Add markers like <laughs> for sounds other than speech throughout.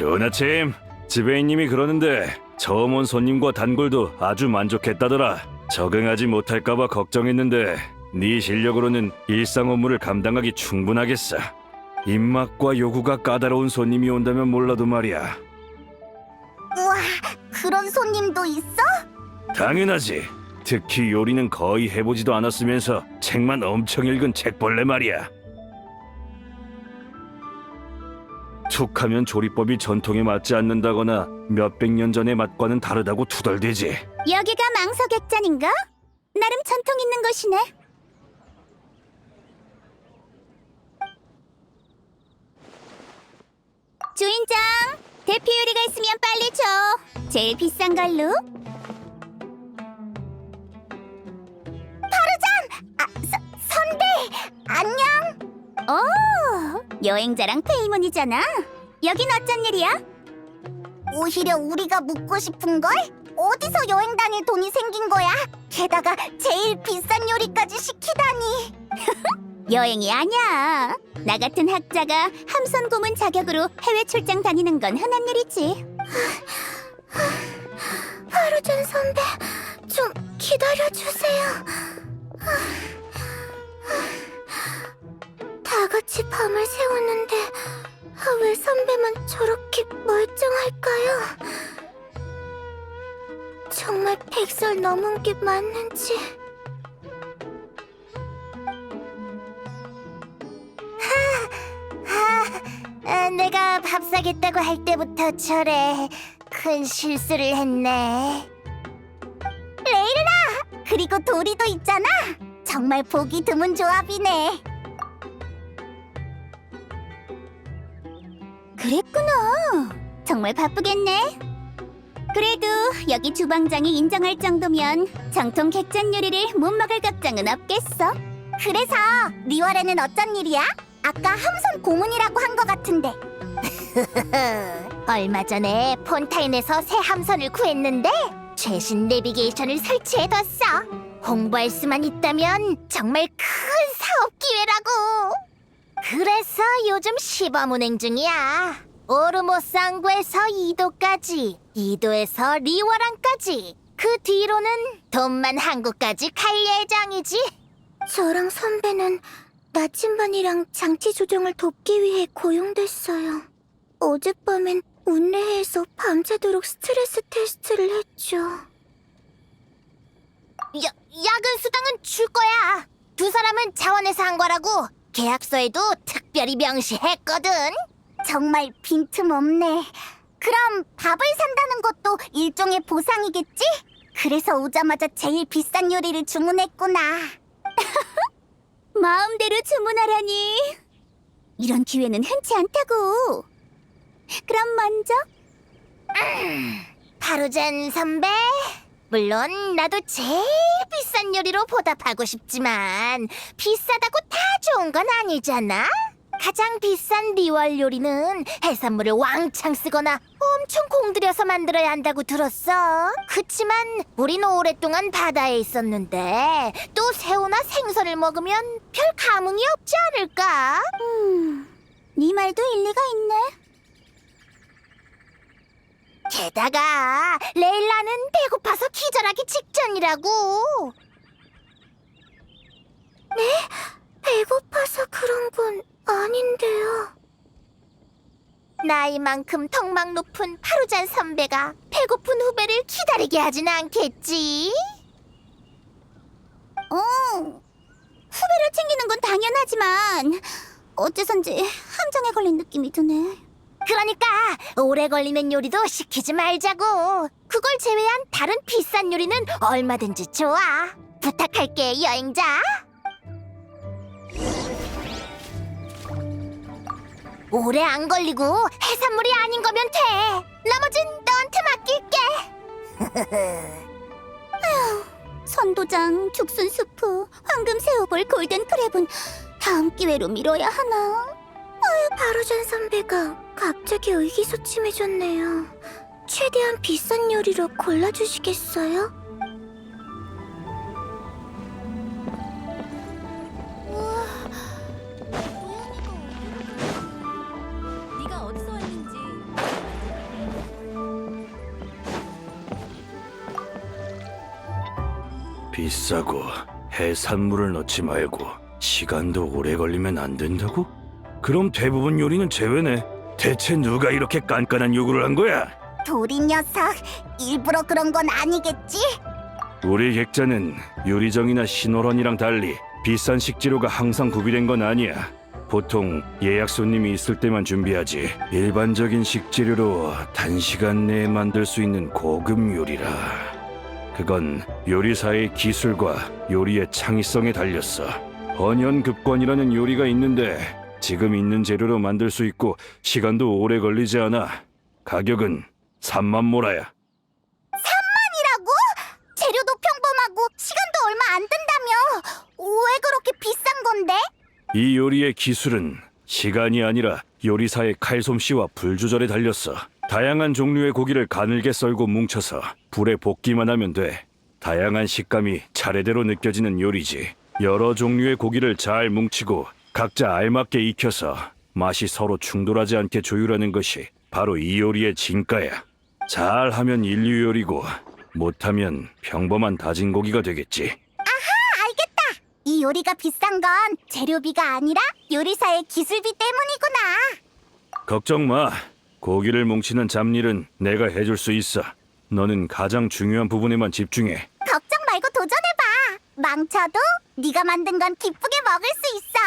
좋은 아침. 지배인님이 그러는데 처음 온 손님과 단골도 아주 만족했다더라. 적응하지 못할까봐 걱정했는데 네 실력으로는 일상 업무를 감당하기 충분하겠어. 입맛과 요구가 까다로운 손님이 온다면 몰라도 말이야. 우와, 그런 손님도 있어? 당연하지. 특히 요리는 거의 해보지도 않았으면서 책만 엄청 읽은 책벌레 말이야. 툭하면 조리법이 전통에 맞지 않는다거나 몇백 년 전의 맛과는 다르다고 투덜대지. 여기가 망석액잔인가? 나름 전통 있는 곳이네. 주인장, 대피 요리가 있으면 빨리 줘. 제일 비싼 걸로. 파르잔! 아, 서, 선배! 안녕! 오, 여행자랑 페이몬이잖아. 여긴 어쩐 일이야? 오히려 우리가 묻고 싶은 걸? 어디서 여행 다닐 돈이 생긴 거야? 게다가 제일 비싼 요리까지 시키다니. <laughs> 여행이 아니야. 나 같은 학자가 함선 고문 자격으로 해외 출장 다니는 건 흔한 일이지. <sighs> 하루 전 선배, 좀 기다려 주세요. <sighs> <sighs> 다 같이 밤을 새웠는데 왜 선배만 저렇게 멀쩡할까요? 정말 백살 넘은 게 맞는지. 아, 내가 밥 사겠다고 할 때부터 저래 큰 실수를 했네. 레이르나 그리고 도리도 있잖아. 정말 보기 드문 조합이네. 그랬구나. 정말 바쁘겠네. 그래도 여기 주방장이 인정할 정도면 정통 객잔 요리를 못 먹을 걱정은 없겠어. 그래서 리월에는 어쩐 일이야? 아까 함선 고문이라고 한 것 같은데. <laughs> 얼마 전에 폰타인에서 새 함선을 구했는데 최신 내비게이션을 설치해뒀어. 홍보할 수만 있다면 정말 큰 사업 기회라고. 그래서 요즘 시범 운행 중이야. 오르모상구에서 이도까지, 이도에서 리워랑까지. 그 뒤로는 돈만 한국까지 갈 예정이지. 저랑 선배는 나침반이랑 장치 조정을 돕기 위해 고용됐어요. 어젯밤엔 운례회에서 밤새도록 스트레스 테스트를 했죠. 야, 야근 수당은 줄 거야. 두 사람은 자원에서 한 거라고 계약서에도 특별히 명시했거든. 정말 빈틈없네. 그럼 밥을 산다는 것도 일종의 보상이겠지? 그래서 오자마자 제일 비싼 요리를 주문했구나. <laughs> 마음대로 주문하라니. 이런 기회는 흔치 않다고. 그럼 먼저. 바로잔 선배. 물론 나도 제일 비싼 요리로 보답하고 싶지만 비싸다고 다 좋은 건 아니잖아. 가장 비싼 리월 요리는 해산물을 왕창 쓰거나 엄청 공들여서 만들어야 한다고 들었어. 그치만 우린 오랫동안 바다에 있었는데 또 새우나 생선을 먹으면 별 감흥이 없지 않을까? 음, 네 말도 일리가 있네. 게다가 레일라는 배고파서 기절하기 직전이라고. 네? 배고파서 그런 건 아닌데요. 나이만큼 턱망 높은 파루잔 선배가 배고픈 후배를 기다리게 하진 않겠지? 어, 후배를 챙기는 건 당연하지만 어째선지 함정에 걸린 느낌이 드네. 그러니까 오래 걸리는 요리도 시키지 말자고. 그걸 제외한 다른 비싼 요리는 얼마든지 좋아. 부탁할게 여행자. 오래 안 걸리고 해산물이 아닌 거면 돼. 나머진 너한테 맡길게. <laughs> 아휴, 선도장, 죽순 수프, 황금 새우볼, 골든 크랩은 다음 기회로 미뤄야 하나? 아유, 바로전 선배가 갑자기 의기소침해졌네요. 최대한 비싼 요리로 골라주시겠어요? 비싸고 해산물을 넣지 말고 시간도 오래 걸리면 안 된다고? 그럼 대부분 요리는 제외네. 대체 누가 이렇게 깐깐한 요구를 한 거야? 도리 녀석, 일부러 그런 건 아니겠지? 우리 객자는 요리정이나 신호런이랑 달리 비싼 식재료가 항상 구비된 건 아니야. 보통 예약 손님이 있을 때만 준비하지. 일반적인 식재료로 단시간 내에 만들 수 있는 고급 요리라. 그건 요리사의 기술과 요리의 창의성에 달렸어. 번연급권이라는 요리가 있는데 지금 있는 재료로 만들 수 있고 시간도 오래 걸리지 않아. 가격은 3만 모라야. 이라고? 재료도 평범하고 시간도 얼마 안 든다며? 왜 그렇게 비싼 건데? 이 요리의 기술은 시간이 아니라 요리사의 칼솜씨와 불 조절에 달렸어. 다양한 종류의 고기를 가늘게 썰고 뭉쳐서 불에 볶기만 하면 돼. 다양한 식감이 차례대로 느껴지는 요리지. 여러 종류의 고기를 잘 뭉치고 각자 알맞게 익혀서 맛이 서로 충돌하지 않게 조율하는 것이 바로 이 요리의 진가야. 잘하면 인류 요리고 못하면 평범한 다진 고기가 되겠지. 알겠다. 이 요리가 비싼 건 재료비가 아니라 요리사의 기술비 때문이구나. 걱정 마. 고기를 뭉치는 잡일은 내가 해줄 수 있어. 너는 가장 중요한 부분에만 집중해. 걱정 말고 도전해봐. 망쳐도 네가 만든 건 기쁘게 먹을 수 있어.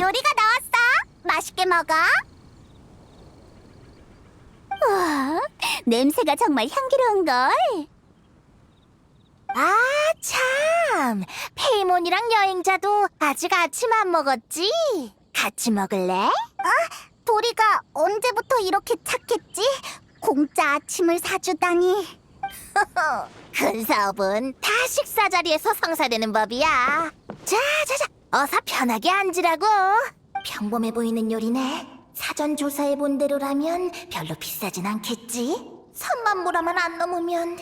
요리가 나왔어. 맛있게 먹어. 와, 냄새가 정말 향기로운 걸. 아, 참. 페이몬이랑 여행자도 아직 아침 안 먹었지? 같이 먹을래? 아, 도리가 언제부터 이렇게 착했지? 공짜 아침을 사주다니. 큰 <laughs> 사업은 다 식사 자리에서 성사되는 법이야. 자, 자, 자, 어서 편하게 앉으라고. 평범해 보이는 요리네. 사전 조사해 본 대로라면 별로 비싸진 않겠지. 3만 모라만 안 넘으면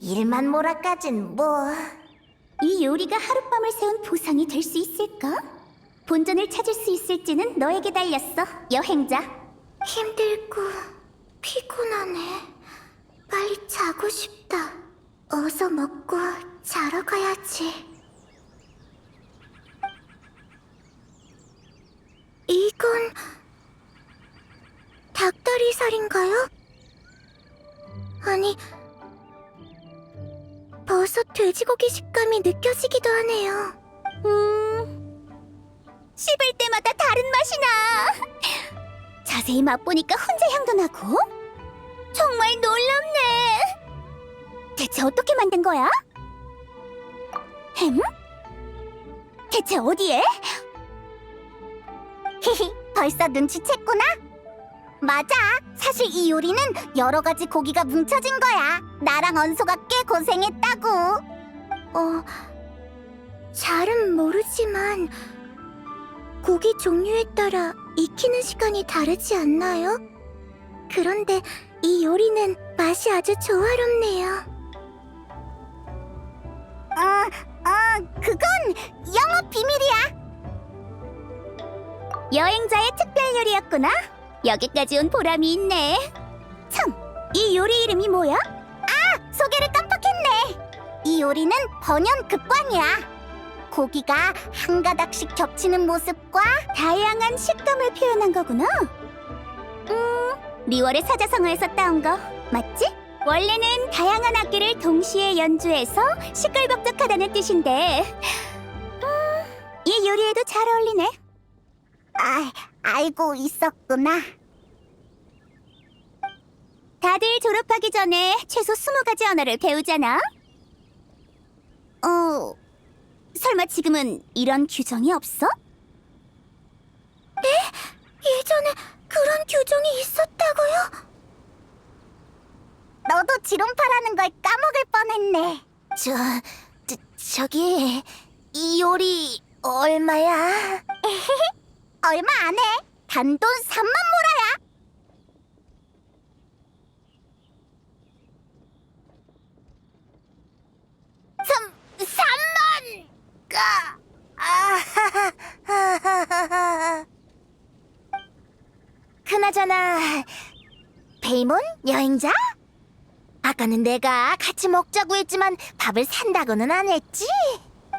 1만 모라까진 뭐. 이 요리가 하룻밤을 세운 보상이 될 수 있을까? 본전을 찾을 수 있을지는 너에게 달렸어, 여행자. 힘들고 피곤하네. 빨리 자고 싶다. 어서 먹고 자러 가야지. 이건 닭다리살인가요? 아니, 버섯 돼지고기 식감이 느껴지기도 하네요. 음, 씹을 때마다 다른 맛이 나. 자세히 맛보니까 훈제 향도 나고. 정말 놀랍네. 대체 어떻게 만든 거야? 햄? 대체 어디에? 히히, <laughs> 벌써 눈치챘구나? 맞아. 사실 이 요리는 여러 가지 고기가 뭉쳐진 거야. 나랑 언소가 꽤 고생했다고. 어, 잘은 모르지만 고기 종류에 따라 익히는 시간이 다르지 않나요? 그런데 이 요리는 맛이 아주 조화롭네요. 어, 어, 그건 영업 비밀이야. 여행자의 특별 요리였구나. 여기까지 온 보람이 있네. 참, 이 요리 이름이 뭐야? 아, 소개를 깜빡했네. 이 요리는 번연 극광이야. 고기가 한 가닥씩 겹치는 모습과 다양한 식감을 표현한 거구나. 음, 리월의 사자성어에서 따온 거 맞지? 원래는 다양한 악기를 동시에 연주해서 시끌벅적하다는 뜻인데 음, 이 요리에도 잘 어울리네 아, 알고 있었구나 다들 졸업하기 전에 최소 스무 가지 언어를 배우잖아 어... 설마 지금은 이런 규정이 없어? 네? 예전에 그런 규정이 있었다고요? 너도 지론파라는 걸 까먹을 뻔했네. 저, 저 저기 이 요리 얼마야? <laughs> 얼마 안 해. 단돈 3만 모라야. 삼 삼만 가. 아, <laughs> 그나저나 베이몬 여행자? 아까는 내가 같이 먹자고 했지만 밥을 산다고는 안 했지.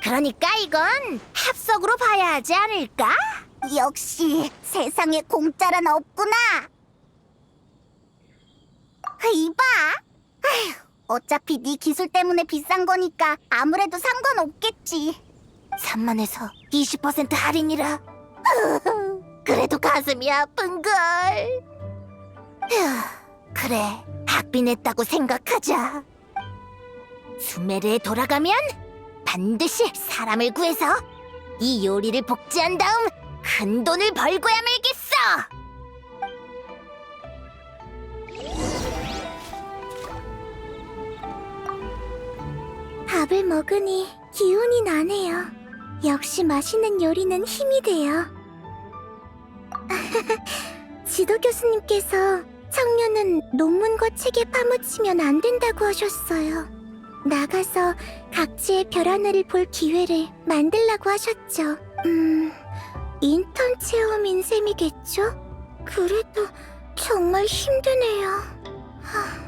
그러니까 이건 합석으로 봐야 하지 않을까? 역시 세상에 공짜란 없구나. 이봐. 아휴, 어차피 네 기술 때문에 비싼 거니까 아무래도 상관없겠지. 3만에서 20% 할인이라. <laughs> 그래도 가슴이 아픈걸. 휴, 그래, 학비 냈다고 생각하자. 수메르에 돌아가면 반드시 사람을 구해서 이 요리를 복제한 다음 큰 돈을 벌고야 말겠어. 밥을 먹으니 기운이 나네요. 역시 맛있는 요리는 힘이 돼요. <laughs> 지도 교수님께서 청년은 논문과 책에 파묻히면 안 된다고 하셨어요. 나가서 각지의 별 하늘을 볼 기회를 만들라고 하셨죠. 음, 인턴 체험인 셈이겠죠? 그래도 정말 힘드네요. 하...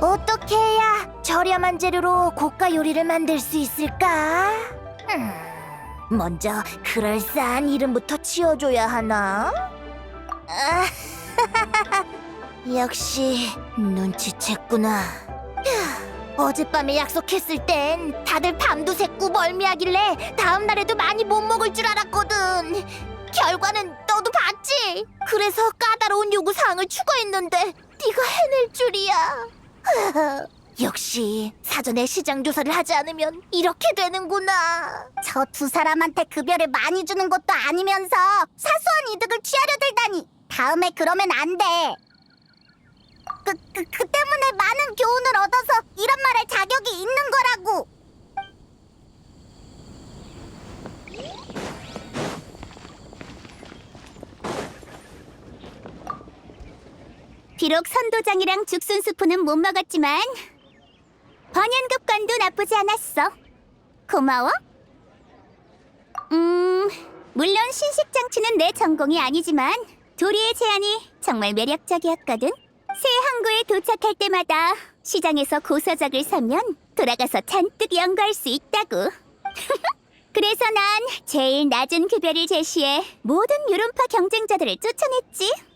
어떻게 해야 저렴한 재료로 고가 요리를 만들 수 있을까? 음, 먼저 그럴싸한 이름부터 지어줘야 하나? 아, <laughs> 역시 눈치챘구나. 휴, 어젯밤에 약속했을 땐 다들 밤도 새고 멀미하길래 다음 날에도 많이 못 먹을 줄 알았거든. 결과는 너도 봤지? 그래서 까다로운 요구 사항을 추가했는데 네가 해낼 줄이야. <laughs> 역시 사전에 시장 조사를 하지 않으면 이렇게 되는구나. 저 두 사람한테 급여를 많이 주는 것도 아니면서 사소한 이득을 취하려 들다니 다음에 그러면 안 돼. 그, 그, 그 때문에 많은 교훈을 얻어서 이런 말할 자격이 있는 거라고. 비록 선도장이랑 죽순수프는 못 먹었지만 번연급관도 나쁘지 않았어. 고마워. 음, 물론 신식 장치는 내 전공이 아니지만 도리의 제안이 정말 매력적이었거든. 새 항구에 도착할 때마다 시장에서 고서적을 사면 돌아가서 잔뜩 연구할 수 있다고. <laughs> 그래서 난 제일 낮은 급여를 제시해 모든 유론파 경쟁자들을 쫓아냈지.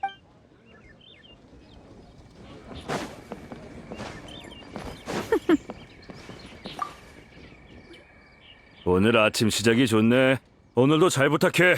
오늘 아침 시작이 좋네. 오늘도 잘 부탁해.